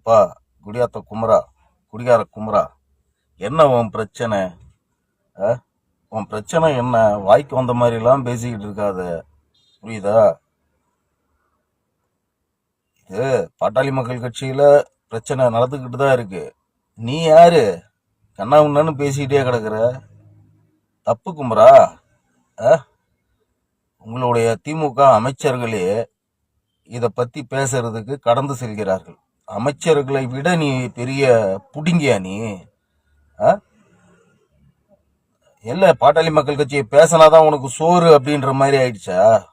எப்பா குடியாத்த குமரா குடிகார குமரா என்ன உன் பிரச்சனை? ஆ? உன் பிரச்சனை என்ன? வாய்க்கு வந்த மாதிரிலாம் பேசிக்கிட்டு இருக்காத. புரியுதா? இது பாட்டாளி மக்கள் கட்சியில் பிரச்சனை நடந்துக்கிட்டு தான் இருக்கு. நீ யாரு? கண்ணா உண்ணான்னு பேசிக்கிட்டே கிடக்குற. தப்பு குமரா? ஆ? உங்களுடைய திமுக அமைச்சர்களே இதை பற்றி பேசுறதுக்கு கடந்து செல்கிறார்கள். அமைச்சர்களை விட நீ பெரிய புடுங்கியா நீ? ஆ? பாட்டாளி மக்கள் கட்சியை பேசினாதான் உனக்கு சோறு அப்படின்ற மாதிரி ஆயிடுச்சா?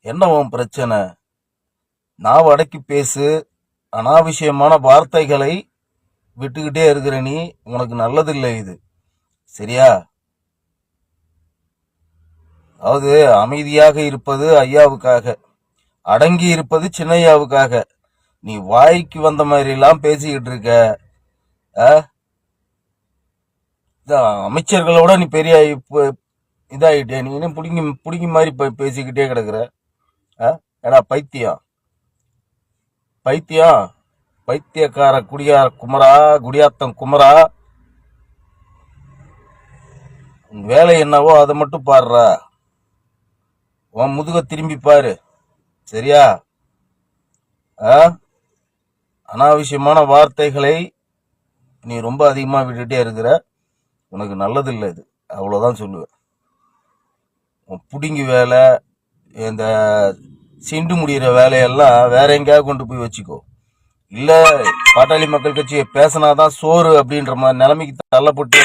என்ன உன் பிரச்சனை? நான் அடக்கி பேசு. அனாவசியமான வார்த்தைகளை விட்டுக்கிட்டே இருக்கிற நீ உனக்கு நல்லதில்லை இது. சரியா? அதாவது அமைதியாக இருப்பது ஐயாவுக்காக அடங்கி இருப்பது சின்னையாவுக்காக. நீ வாய்க்கு வந்த மாதிரி எல்லாம் பேசிக்கிட்டு இருக்க. ஆ? இதான் அமைச்சர்களோட நீ பெரிய இப்ப இதாயிட்டே. நீ இன்னும் பிடிங்கி பிடிங்கி மாதிரி போய் பேசிக்கிட்டே கிடக்குற. ஆ? ஏடா பைத்தியம். பைத்தியம்? பைத்தியக்கார குடியார குமரா குடியாத்தம் குமரா. உன் வேலை என்னவோ அதை மட்டும் பாடுற. உன் முதுக திரும்பி பாரு. சரியா? ஆ? அனாவசியமான வார்த்தைகளை நீ ரொம்ப அதிகமாக விட்டுட்டே இருக்கிற உனக்கு நல்லதில்லை இது. அவ்வளோதான் சொல்லுவேன். பிடுங்கி வேலை இந்த சிண்டு முடிகிற வேலையெல்லாம் வேற எங்கேயாவது கொண்டு போய் வச்சுக்கோ. இல்லை பாட்டாளி மக்கள் கட்சியை பேசினாதான் சோறு அப்படின்ற மாதிரி நிலைமைக்கு தள்ளப்பட்டு